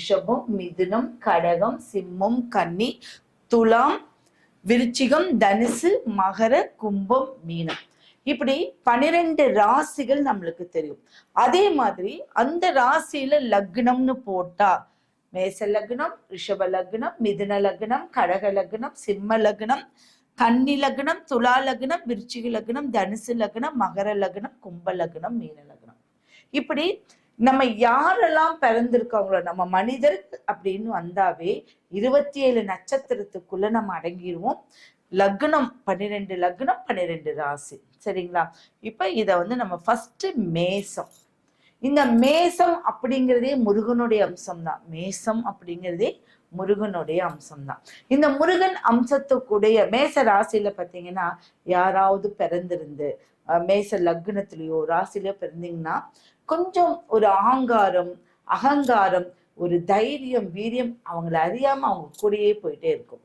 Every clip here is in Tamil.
ரிஷபம் மிதுனம் கடகம் சிம்மம் கன்னி துலாம் விருச்சிகம் தனுசு மகர கும்பம் மீனம். இப்படி பனிரெண்டு ராசிகள் நம்மளுக்கு தெரியும். அதே மாதிரி அந்த ராசியில லக்னம்னு போட்டா மேச லக்னம் ரிஷப லக்னம் மிதுன லக்னம் கடக லக்னம் சிம்ம லக்னம் கன்னி லக்னம் துலா லக்னம் விருச்சிக லக்னம் தனுசு லக்னம் மகர லக்னம் கும்ப லக்னம் மீன லக்னம். இப்படி நம்ம யாரெல்லாம் பிறந்திருக்கவங்களோ நம்ம மனிதர் அப்படின்னு வந்தாவே இருபத்தி ஏழு நட்சத்திரத்துக்குள்ள நம்ம அடங்கிடுவோம் லக்னம் பன்னிரெண்டு லக்னம் பன்னிரெண்டு ராசி. சரிங்களா? இப்ப இத வந்து நம்ம ஃபர்ஸ்ட் மேசம். இந்த மேசம் அப்படிங்கிறதே முருகனுடைய அம்சம்தான். மேசம் அப்படிங்கிறதே முருகனுடைய அம்சம் தான் இந்த முருகன் அம்சத்துக்குடைய மேச ராசியில பாத்தீங்கன்னா யாராவது பிறந்திருந்து மேச லக்னத்திலேயோ ராசிலயோ பிறந்தீங்கன்னா கொஞ்சம் ஒரு அகங்காரம் அகங்காரம் ஒரு தைரியம் வீரியம் அவங்கள அறியாம அவங்க கூடயே போயிட்டே இருக்கும்.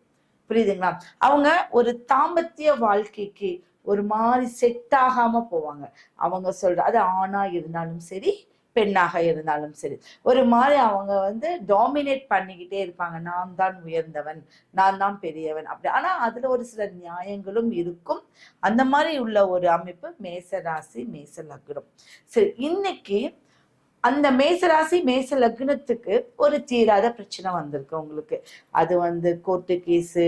புரியுதுங்களா? அவங்க ஒரு தாம்பத்திய வாழ்க்கைக்கு ஒரு மாதிரி செட் ஆகாம போவாங்க. அவங்க சொல்ற அது ஆணா இருந்தாலும் சரி பெண்ணாக இருந்தாலும் சரி. ஒரு மாதிரி அவங்க வந்து டாமினேட் பண்ணிக்கிட்டே இருப்பாங்க. நான் தான் உயர்ந்தவன் நான் தான் பெரியவன் அப்படி. ஆனால் அதில் ஒரு சில நியாயங்களும் இருக்கும். அந்த மாதிரி உள்ள ஒரு அமைப்பு மேச ராசி மேச லக்னம். சரி இன்னைக்கு அந்த மேசராசி மேச லக்னத்துக்கு ஒரு தீராத பிரச்சனை வந்திருக்கு உங்களுக்கு. அது வந்து கோர்ட்டு கேஸு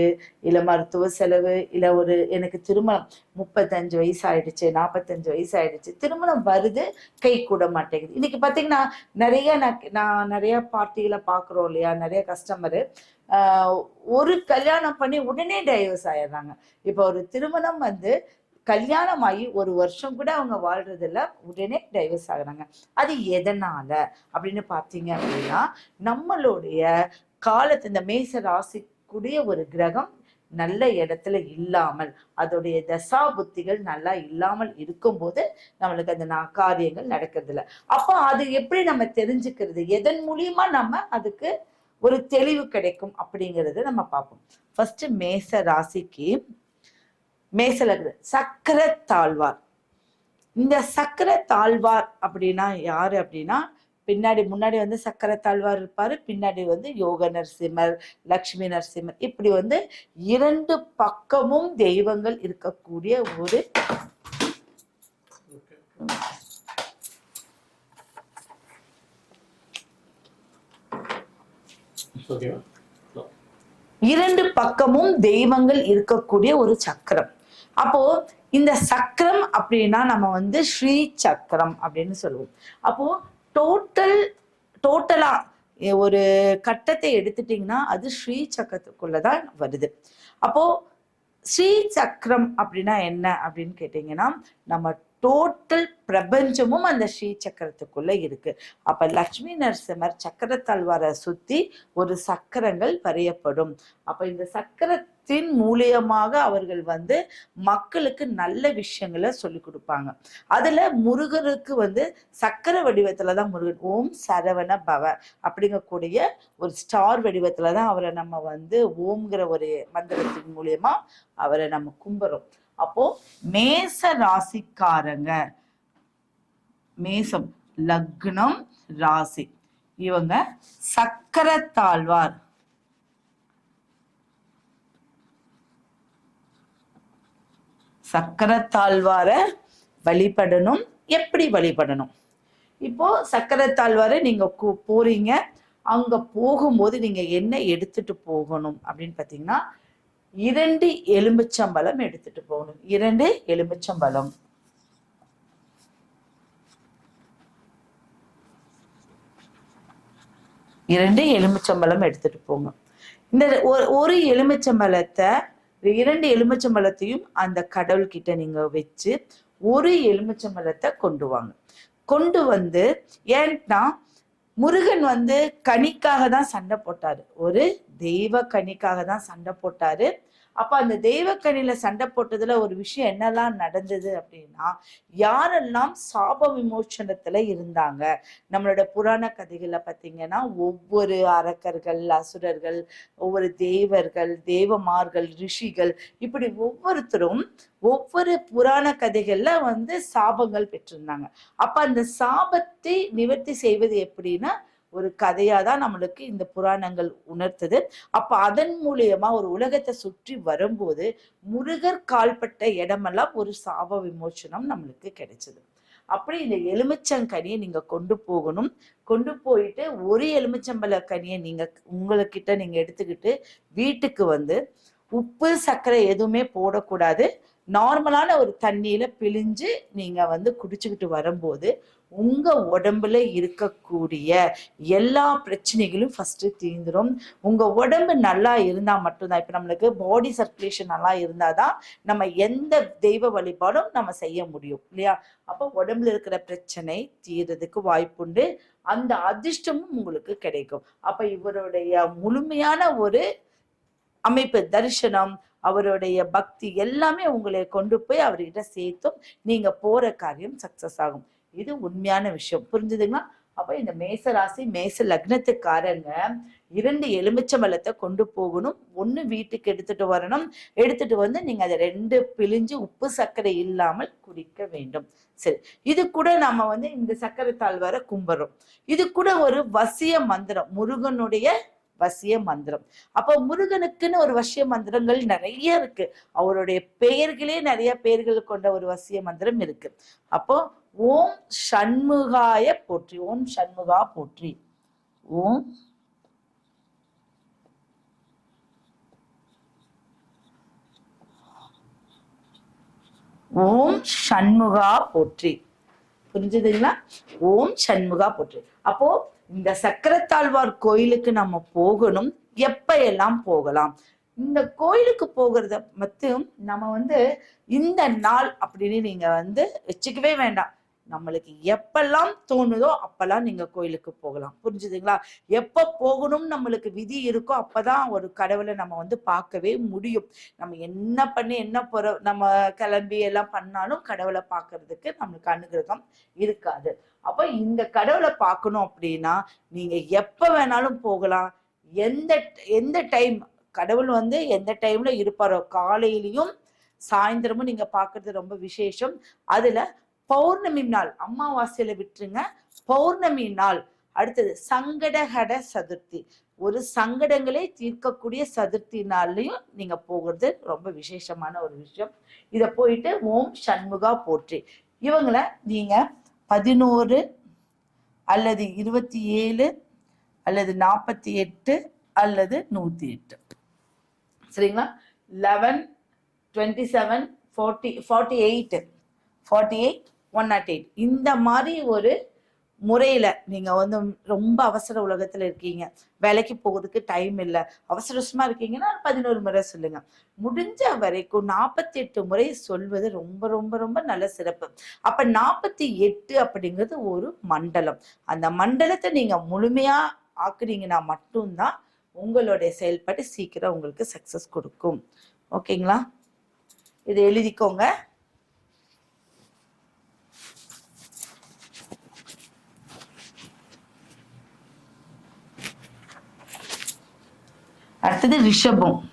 இல்லை மருத்துவ செலவு இல்லை ஒரு எனக்கு திருமணம் முப்பத்தஞ்சு வயசு ஆயிடுச்சு நாற்பத்தஞ்சு வயசு ஆயிடுச்சு திருமணம் வருது கை கூட மாட்டேங்குது. இன்னைக்கு பார்த்தீங்கன்னா நிறைய நான் நான் நிறைய பார்ட்டிகளை பார்க்குறோம் இல்லையா? நிறைய கஸ்டமரு ஒரு கல்யாணம் பண்ணி உடனே டைவர்ஸ் ஆயிடுறாங்க. இப்போ ஒரு திருமணம் வந்து கல்யாணம் ஆகி ஒரு வருஷம் கூட அவங்க வாழ்றதில்ல உடனே டைவர்ஸ் ஆகுறாங்க. அது எதனால? அப்படின்னு பார்த்தீங்க அப்படின்னா நம்மளுடைய காலத்து இந்த மேச ராசிக்குடைய ஒரு கிரகம் நல்ல இடத்துல இல்லாமல் அதோடைய தசா புத்திகள் நல்லா இல்லாமல் இருக்கும்போது நம்மளுக்கு அந்த காரியங்கள் நடக்கிறது இல்ல அப்போ அது எப்படி நம்ம தெரிஞ்சுக்கிறது? எதன் மூலியமா நம்ம அதுக்கு ஒரு தெளிவு கிடைக்கும் அப்படிங்கிறத நம்ம பார்ப்போம். ஃபர்ஸ்ட் மேச ராசிக்கு மேசலகு சக்கர தாழ்வார். இந்த சக்கர தாழ்வார் அப்படின்னா யாரு அப்படின்னா பின்னாடி முன்னாடி வந்து சக்கர தாழ்வார் இருப்பாரு பின்னாடி வந்து யோக நரசிம்மர் லக்ஷ்மி நரசிம்மர். இப்படி வந்து இரண்டு பக்கமும் தெய்வங்கள் இருக்கக்கூடிய ஒரு இரண்டு பக்கமும் தெய்வங்கள் இருக்கக்கூடிய ஒரு சக்கரம். அப்போ இந்த சக்கரம் அப்படின்னா நம்ம வந்து ஸ்ரீ சக்கரம் அப்படின்னு சொல்லுவோம். அப்போ டோட்டல் டோட்டலா ஒரு கட்டத்தை எடுத்துட்டீங்கன்னா அது ஸ்ரீ சக்கரத்துக்குள்ளதான் வருது. அப்போ ஸ்ரீ சக்கரம் அப்படின்னா என்ன அப்படின்னு கேட்டீங்கன்னா நம்ம டோட்டல் பிரபஞ்சமும் அந்த ஸ்ரீ சக்கரத்துக்குள்ள இருக்கு. அப்ப லக்ஷ்மி நரசிம்மர் சக்கரத்தாழ்வாரை சுத்தி ஒரு சக்கரங்கள் வரையப்படும். அப்ப இந்த சக்கரத்தின் மூலியமாக அவர்கள் வந்து மக்களுக்கு நல்ல விஷயங்களை சொல்லி கொடுப்பாங்க. அதுல முருகருக்கு வந்து சக்கர வடிவத்துல தான் முருகன். ஓம் சரவண பவ அப்படிங்கக்கூடிய ஒரு ஸ்டார் வடிவத்துல தான் அவரை நம்ம வந்து ஓம்ங்கிற ஒரு மந்திரத்தின் மூலியமா அவரை நம்ம கும்புறோம். அப்போ மேச ராசிக்காரங்க. மேசம் லக்னம் ராசி. இவங்க சக்கர தாழ்வார். சக்கரத்தாழ்வார வழிபடணும் எப்படி வழிபடணும்? இப்போ சக்கரத்தாழ்வார நீங்க போறீங்க. அங்க போகும்போது நீங்க என்ன எடுத்துட்டு போகணும் அப்படின்னு பாத்தீங்கன்னா இரண்டு எலுமிச்சம்பழம் எடுத்துட்டு போகணும். இரண்டு எலுமிச்சம்பழம் இரண்டு எலுமிச்சம்பழம் எடுத்துட்டு போங்க இந்த ஒரு- ஒரு எலுமிச்சம்பழத்தை இரண்டு எலுமிச்சம்பழத்தையும் அந்த கடவுள்கிட்ட நீங்க வச்சு ஒரு எலுமிச்சம்பழத்தை கொண்டு வாங்க. கொண்டு வந்து ஏன்னா முருகன் வந்து கனிக்காக தான் சண்டை போட்டாரு. ஒரு தெய்வ கனிக்காக தான் சண்டை போட்டாரு. அப்ப அந்த தெய்வ சண்டை போட்டதுல ஒரு விஷயம் என்னெல்லாம் நடந்தது அப்படின்னா யாரெல்லாம் சாப விமோச்சனத்துல இருந்தாங்க? நம்மளோட புராண கதைகளை பார்த்தீங்கன்னா ஒவ்வொரு அரக்கர்கள் அசுரர்கள் ஒவ்வொரு தேவர்கள் தேவமார்கள் ரிஷிகள் இப்படி ஒவ்வொருத்தரும் ஒவ்வொரு புராண கதைகள்ல வந்து சாபங்கள் பெற்றிருந்தாங்க. அப்ப அந்த சாபத்தை நிவர்த்தி செய்வது எப்படின்னா ஒரு கதையா தான் நம்மளுக்கு இந்த புராணங்கள் உணர்த்துது. அப்போ அதன் மூலியமா ஒரு உலகத்தை சுற்றி வரும்போது முருகர் கால்பட்ட இடமெல்லாம் ஒரு சாப விமோச்சனம் நம்மளுக்கு கிடைச்சது. அப்படி இந்த எலுமிச்சங்கனியை நீங்க கொண்டு போகணும். கொண்டு போயிட்டு ஒரு எலுமிச்சம்பழ கனியை நீங்க உங்களுக்கிட்ட நீங்க எடுத்துக்கிட்டு வீட்டுக்கு வந்து உப்பு சர்க்கரை எதுவுமே போடக்கூடாது. நார்மலான ஒரு தண்ணியில பிழிஞ்சு நீங்க வந்து குடிச்சுக்கிட்டு வரும்போது உங்க உடம்புல இருக்கக்கூடிய எல்லா பிரச்சனைகளும் ஃபர்ஸ்ட் தீர்ந்துடும் உங்க உடம்பு நல்லா இருந்தா மட்டும்தான். இப்ப நம்மளுக்கு பாடி சர்க்குலேஷன் நல்லா இருந்தாதான் நம்ம எந்த தெய்வ வழிபாடும் நம்ம செய்ய முடியும். இல்லையா? அப்ப உடம்புல இருக்கிற பிரச்சனை தீர்றதுக்கு வாய்ப்புண்டு. அந்த அதிர்ஷ்டமும் உங்களுக்கு கிடைக்கும். அப்ப இவருடைய முழுமையான ஒரு அமைப்பு தரிசனம் அவருடைய பக்தி எல்லாமே உங்களை கொண்டு போய் அவர்கிட்ட சேர்த்தும் நீங்க போற காரியம் சக்சஸ் ஆகும். இது உண்மையான விஷயம். புரிஞ்சுதுங்களா? அப்போ இந்த மேச ராசி மேச லக்னத்துக்காரங்க இரண்டு எலுமிச்சம்பழத்தை கொண்டு போகணும். ஒண்ணு வீட்டுக்கு எடுத்துட்டு வரணும். எடுத்துட்டு வந்து நீங்க அதை ரெண்டு பிழிஞ்சு உப்பு சர்க்கரை இல்லாமல் குடிக்க வேண்டும். சரி. இது கூட நம்ம வந்து இந்த சர்க்கரை தாழ்வார கும்பிடுறோம். இது கூட ஒரு வசிய மந்திரம். முருகனுடைய வசிய மந்திரம். அப்போ முருகனுக்குன்னு ஒரு வசிய மந்திரங்கள் நிறைய இருக்கு. அவருடைய பெயர்களே நிறைய பெயர்கள் கொண்ட ஒரு வசிய மந்திரம் இருக்கு. அப்போ ஓம் சண்முகாய போற்றி ஓம் சண்முகா போற்றி. ஓம். ஓம் சண்முகா போற்றி. புரிஞ்சுதுங்களா? ஓம் சண்முகா போற்றி. அப்போ இந்த சக்கரத்தாழ்வார் கோயிலுக்கு நம்ம போகணும் எப்ப எல்லாம் போகலாம்? இந்த கோயிலுக்கு போகிறத மட்டும் நம்ம வந்து இந்த நாள் அப்படின்னு நீங்க வந்து வச்சுக்கவே வேண்டாம். நம்மளுக்கு எப்பெல்லாம் தோணுதோ அப்பெல்லாம் நீங்க கோயிலுக்கு போகலாம். புரிஞ்சுதுங்களா? எப்ப போகணும் நம்மளுக்கு விதி இருக்கோ அப்பதான் ஒரு கடவுளை நம்ம வந்து பார்க்கவே முடியும். நம்ம என்ன பண்ணி என்ன பொற நம்ம கிளம்பி எல்லாம் பண்ணாலும் கடவுளை பார்க்கறதுக்கு நம்மளுக்கு அனுகிரகம் இருக்காது. அப்ப இந்த கடவுளை பார்க்கணும் அப்படின்னா நீங்க எப்ப வேணாலும் போகலாம். எந்த எந்த டைம் கடவுள் வந்து எந்த டைம்ல இருப்பாரோ காலையிலயும் சாயந்தரமும் நீங்க பாக்குறது ரொம்ப விசேஷம். அதுல பௌர்ணமி நாள் அமாவாசையில விட்டுருங்க. பௌர்ணமி நாள். அடுத்தது சங்கடகட சதுர்த்தி. ஒரு சங்கடங்களே தீர்க்கக்கூடிய சதுர்த்தி நாள்லையும் நீங்க போகிறது ரொம்ப விசேஷமான ஒரு விஷயம். இதை போயிட்டு ஓம் சண்முகா போற்றி. இவங்களை நீங்க பதினோரு அல்லது இருபத்தி ஏழு அல்லது நாற்பத்தி எட்டு அல்லது நூத்தி எட்டு சரிங்களா? Eleven twenty seven forty forty eight forty eight one naught eight இந்த மாதிரி ஒரு முறையில் நீங்கள் வந்து ரொம்ப அவசர உலகத்தில் இருக்கீங்க. வேலைக்கு போகிறதுக்கு டைம் இல்லை. அவசரமாக இருக்கீங்கன்னா பதினோரு முறை சொல்லுங்கள் முடிஞ்ச வரைக்கும் நாற்பத்தி எட்டு முறை சொல்வது ரொம்ப ரொம்ப ரொம்ப நல்ல சிறப்பு. அப்போ நாற்பத்தி எட்டு அப்படிங்கிறது ஒரு மண்டலம். அந்த மண்டலத்தை நீங்கள் முழுமையாக ஆக்குறீங்கன்னா மட்டும்தான் உங்களுடைய செயல்பாடு சீக்கிரம் உங்களுக்கு சக்சஸ் கொடுக்கும். ஓகேங்களா இதை எழுதிக்கோங்க. அடுத்தது ரிஷபம்.